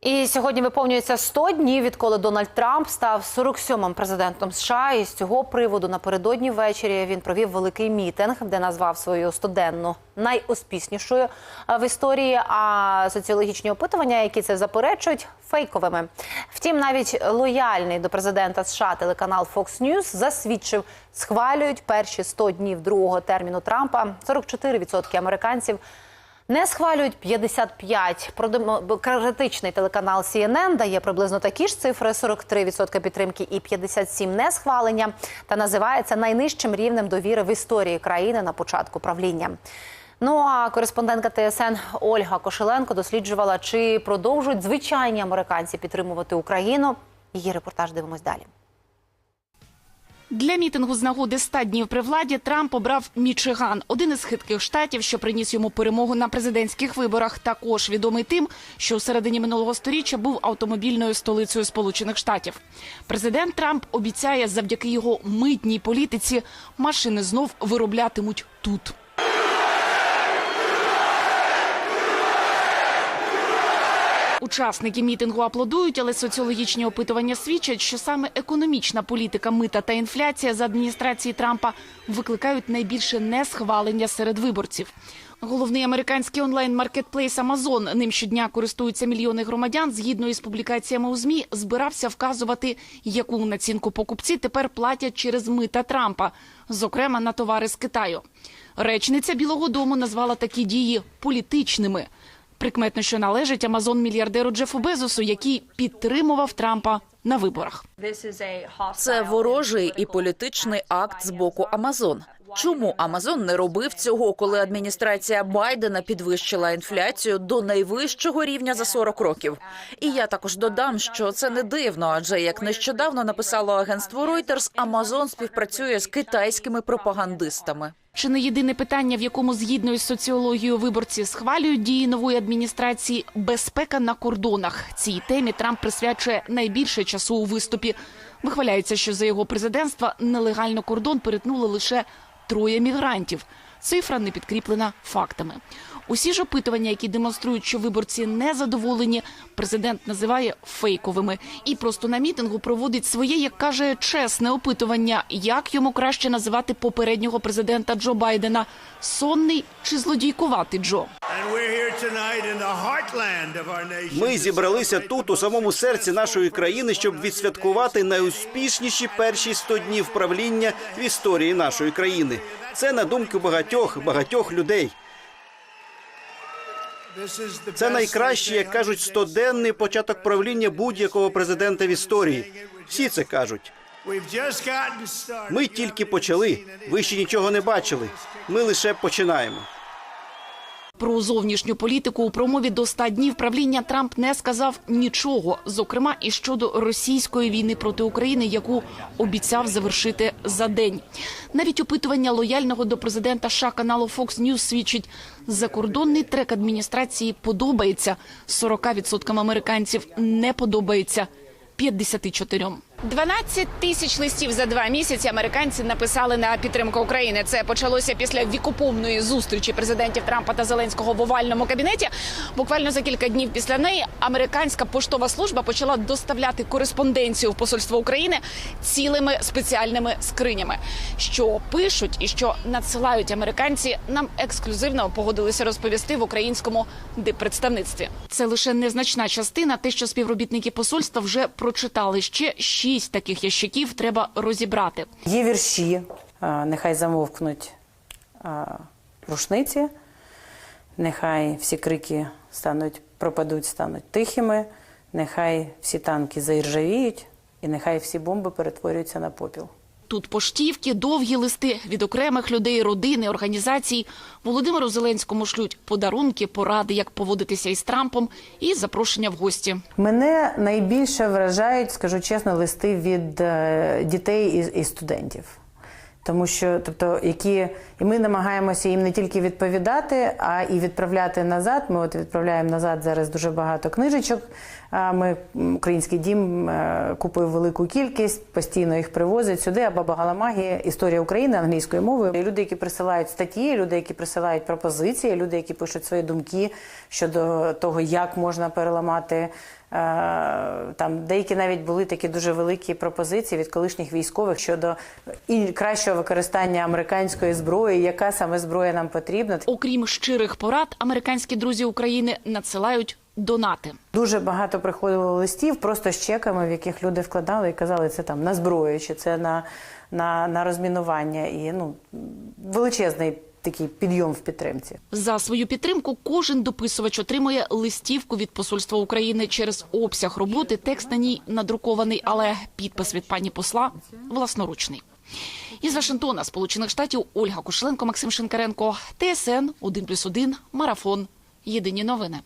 І сьогодні виповнюється 100 днів, відколи Дональд Трамп став 47-м президентом США. І з цього приводу напередодні ввечері він провів великий мітинг, де назвав свою стоденну найуспішнішою е, в історії. А соціологічні опитування, які це заперечують, фейковими. Втім, навіть лояльний до президента США телеканал Fox News засвідчив, схвалюють перші 100 днів другого терміну Трампа. 44% американців. Не схвалюють 55. Продемократичний телеканал CNN дає приблизно такі ж цифри: 43% підтримки і 57% несхвалення. Та називається найнижчим рівнем довіри в історії країни на початку правління. Ну а кореспондентка ТСН Ольга Кошеленко досліджувала, чи продовжують звичайні американці підтримувати Україну. Її репортаж дивимось далі. Для мітингу з нагоди 100 днів при владі Трамп обрав Мічиган, один із хитких штатів, що приніс йому перемогу на президентських виборах. Також відомий тим, що у середині минулого сторіччя був автомобільною столицею Сполучених Штатів. Президент Трамп обіцяє, завдяки його митній політиці машини знов вироблятимуть тут. Учасники мітингу аплодують, але соціологічні опитування свідчать, що саме економічна політика мита та інфляція з адміністрації Трампа викликають найбільше несхвалення серед виборців. Головний американський онлайн-маркетплейс Amazon, ним щодня користуються мільйони громадян, згідно із публікаціями у ЗМІ, збирався вказувати, яку націнку покупці тепер платять через мита Трампа, зокрема на товари з Китаю. Речниця Білого Дому назвала такі дії політичними. Прикметно, що належить Амазон-мільярдеру Джефу Безосу, який підтримував Трампа на виборах. Це ворожий і політичний акт з боку Амазон. Чому Амазон не робив цього, коли адміністрація Байдена підвищила інфляцію до найвищого рівня за 40 років? І я також додам, що це не дивно, адже як нещодавно написало агентство Reuters, Амазон співпрацює з китайськими пропагандистами. Чи не єдине питання, в якому згідно із соціологією виборці схвалюють дії нової адміністрації безпека на кордонах? Цій темі Трамп присвячує найбільше часу у виступі. Вихваляється, що за його президентства нелегально кордон перетнули лише троє мігрантів. Цифра не підкріплена фактами. Усі ж опитування, які демонструють, що виборці не задоволені, президент називає фейковими і просто на мітингу проводить своє, як каже, чесне опитування, як йому краще називати попереднього президента Джо Байдена сонний чи злодійкуватий Джо. Ми зібралися тут, у самому серці нашої країни, щоб відсвяткувати найуспішніші перші 100 днів правління в історії нашої країни. Це на думку багатьох багатьох людей. Це найкраще, як кажуть, стоденний початок правління будь-якого президента в історії. Всі це кажуть. Ми тільки почали. Ви ще нічого не бачили. Ми лише починаємо. Про зовнішню політику у промові до 100 днів правління Трамп не сказав нічого, зокрема і щодо російської війни проти України, яку обіцяв завершити за день. Навіть опитування лояльного до президента США каналу Fox News свідчить, закордонний трек адміністрації подобається 40% американців не подобається 54%. 12 тисяч листів за два місяці американці написали на підтримку України. Це почалося після вікоповної зустрічі президентів Трампа та Зеленського в овальному кабінеті. Буквально за кілька днів після неї американська поштова служба почала доставляти кореспонденцію в посольство України цілими спеціальними скринями. Що пишуть і що надсилають американці, нам ексклюзивно погодилися розповісти в українському диппредставництві. Це лише незначна частина. Те, що співробітники посольства вже прочитали. Ще шість таких ящиків треба розібрати. Є вірші, нехай замовкнуть рушниці, нехай всі крики стануть, пропадуть, стануть тихими, нехай всі танки заіржавіють, і нехай всі бомби перетворюються на попіл. Тут поштівки, довгі листи від окремих людей, родини, організацій. Володимиру Зеленському шлють подарунки, поради, як поводитися із Трампом, і запрошення в гості. Мене найбільше вражають, скажу чесно, листи від е, дітей і, і студентів. Тому що, тобто, які і ми намагаємося їм не тільки відповідати, а і відправляти назад. Ми от відправляємо назад зараз дуже багато книжечок. Ми український дім е, купив велику кількість, постійно їх привозять сюди. А Баба Галамагія історія України англійською мовою. Люди, які присилають статті, люди, які присилають пропозиції, люди, які пишуть свої думки щодо того, як можна переламати. е, Там деякі навіть були такі дуже великі пропозиції від колишніх військових щодо і кращого використання американської зброї, яка саме зброя нам потрібна. Окрім щирих порад, американські друзі України надсилають донати. Дуже багато приходило листів просто з чеками, в яких люди вкладали і казали, це там на зброю, чи це на, на, на розмінування. І ну величезний такий підйом в підтримці. За свою підтримку кожен дописувач отримує листівку від посольства України через обсяг роботи. Текст на ній надрукований, але підпис від пані посла власноручний. Із Вашингтона, Сполучених Штатів, Ольга Кошеленко, Максим Шинкаренко, ТСН 1+,1, Марафон. Єдині новини.